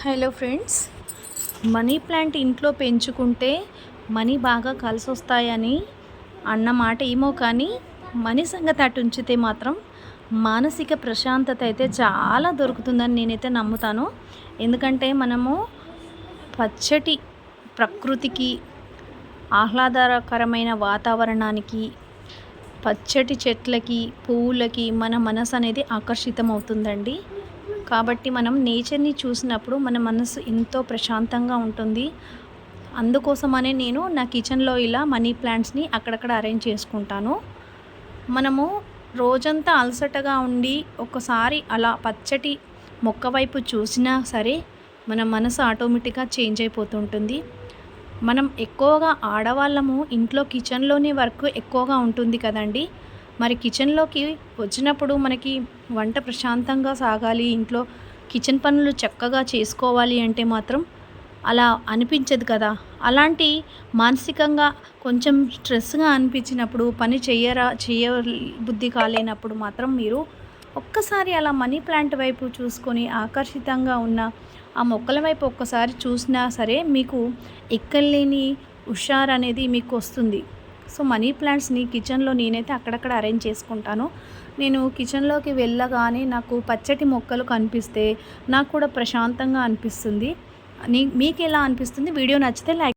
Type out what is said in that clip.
Hello friends. Money plant ఇంట్లో పెంచుకుంటే money బాగా కలిసి వస్తాయని అన్న మాట ఏమో కానీ మనీ సంగతి అటు ఉంచితే మాత్రం మానసిక ప్రశాంతత అయితే చాలా దొరుకుతుందని నేనైతే నమ్ముతాను. ఎందుకంటే మనము పచ్చటి ప్రకృతికి ఆహ్లాదకరమైన వాతావరణానికి పచ్చటి చెట్లకి పువ్వులకి మన మనసు అనేది ఆకర్షితం అవుతుందండి కాబట్టి మనం నేచర్ని చూసినప్పుడు మన మనసు ఎంతో ప్రశాంతంగా ఉంటుంది. అందుకోసమనే నేను నా కిచెన్లో ఇలా మనీ ప్లాంట్స్ని అక్కడక్కడ అరేంజ్ చేసుకుంటాను. మనము రోజంతా అలసటగా ఉండి ఒకసారి అలా పచ్చటి మొక్క వైపు చూసినా సరే మన మనసు ఆటోమేటిక్గా చేంజ్ అయిపోతుంటుంది. మనం ఎక్కువగా ఆడవాళ్ళము ఇంట్లో కిచెన్లోనే వర్క్ ఎక్కువగా ఉంటుంది కదండి. మరి కిచెన్లోకి వచ్చినప్పుడు మనకి వంట ప్రశాంతంగా సాగాలి ఇంట్లో కిచెన్ పనులు చక్కగా చేసుకోవాలి అంటే మాత్రం అలా అనిపించదు కదా. అలాంటి మానసికంగా కొంచెం స్ట్రెస్గా అనిపించినప్పుడు పని చేయరా చేయ బుద్ధి కాలేనప్పుడు మాత్రం మీరు ఒక్కసారి అలా మనీ ప్లాంట్ వైపు చూసుకొని ఆకర్షితంగా ఉన్న ఆ మొక్కల వైపు ఒక్కసారి చూసినా సరే మీకు ఎక్కలేని హుషారు అనేది మీకు వస్తుంది. సో మనీ ప్లాంట్స్ని కిచెన్లో నేనైతే అక్కడక్కడ అరేంజ్ చేసుకుంటాను. నేను కిచెన్లోకి వెళ్ళగానే నాకు పచ్చటి మొక్కలు కనిపిస్తే నాకు కూడా ప్రశాంతంగా అనిపిస్తుంది. మీకు ఎలా అనిపిస్తుంది? వీడియో నచ్చితే లైక్